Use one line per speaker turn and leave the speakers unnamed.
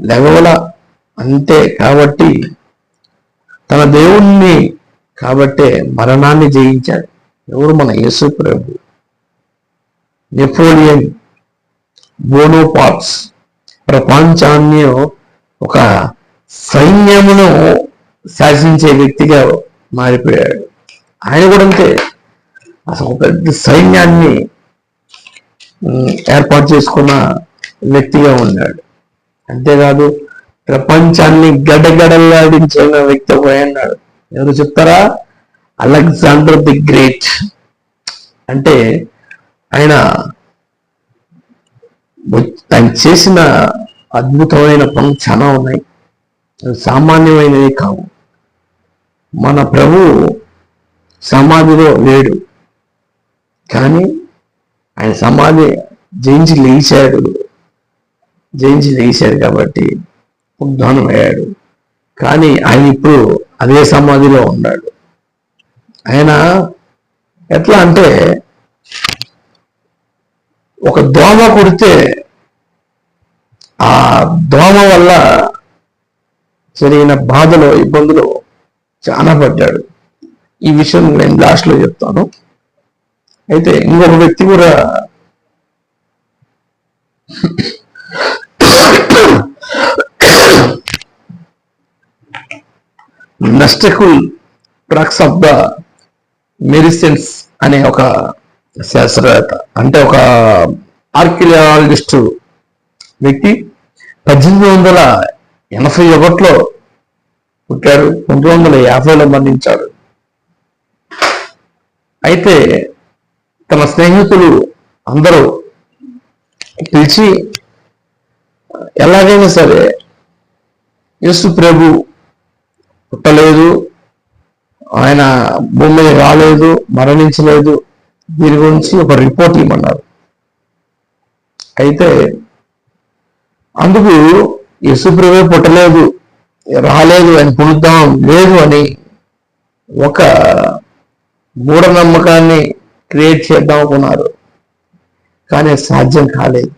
లెవల అంతే కాబట్టి తన దేవుణ్ణి కాబట్టే మరణాన్ని జయించాడు. ఎవరు మన యేసు ప్రభు? నెపోలియన్ బోనోపాట్స్ ప్రపంచాన్ని ఒక సైన్యమును శాసించే వ్యక్తిగా మారిపోయాడు. ఆయన కూడా అంతే. అసలు పెద్ద సైన్యాన్ని ఏర్పాటు చేసుకున్న వ్యక్తిగా ఉన్నాడు. అంతేకాదు ప్రపంచాన్ని గడగడలాడించిన వ్యక్తి ఒక అన్నాడు ఎవరు చెప్తారా? Alexander the great. అంటే ఆయన ఆయన చేసిన అద్భుతమైన పనులు చాలా ఉన్నాయి. సామాన్యమైనవి కావు. మన ప్రభు సమాధిలో లేడు. కానీ ఆయన సమాధి జయించి లేచాడు. జయించి లేచాడు కాబట్టి ఉద్ధానం అయ్యాడు కానీ ఆయన ఇప్పుడు అదే సమాధిలో ఉన్నాడు. ఆయన ఎట్లా అంటే ఒక దోమ కుడితే ఆ దోమ వల్ల జరిగిన బాధలో ఇబ్బందులు చాలా పడ్డాడు. ఈ విషయం నేను లాస్ట్లో చెప్తాను. అయితే ఇంకొక వ్యక్తి కూడా నష్టకుల్ ట్రక్స్ ఆఫ్ ద మెడిసిన్స్ అనే ఒక శాస్త్రవేత్త అంటే ఒక ఆర్కియాలజిస్ట్ వ్యక్తి పద్దెనిమిది వందల ఎనభై ఒకటిలో పుట్టాడు పంతొమ్మిది వందల యాభైలో మరణించాడు. అయితే తన స్నేహితులు అందరూ పిలిచి ఎలాగైనా సరే యేసు ప్రభు పుట్టలేదు. ఆయన భూమి మీద రాలేదు మరణించలేదు. దీని గురించి ఒక రిపోర్ట్ ఇవ్వమన్నారు. అయితే అందుకు యేసుప్రభే పుట్టలేదు రాలేదు అని పుడుద్దాం లేదు అని ఒక మూఢనమ్మకాన్ని క్రియేట్ చేద్దాం అనుకున్నారు. కానీ సాధ్యం కాలేదు.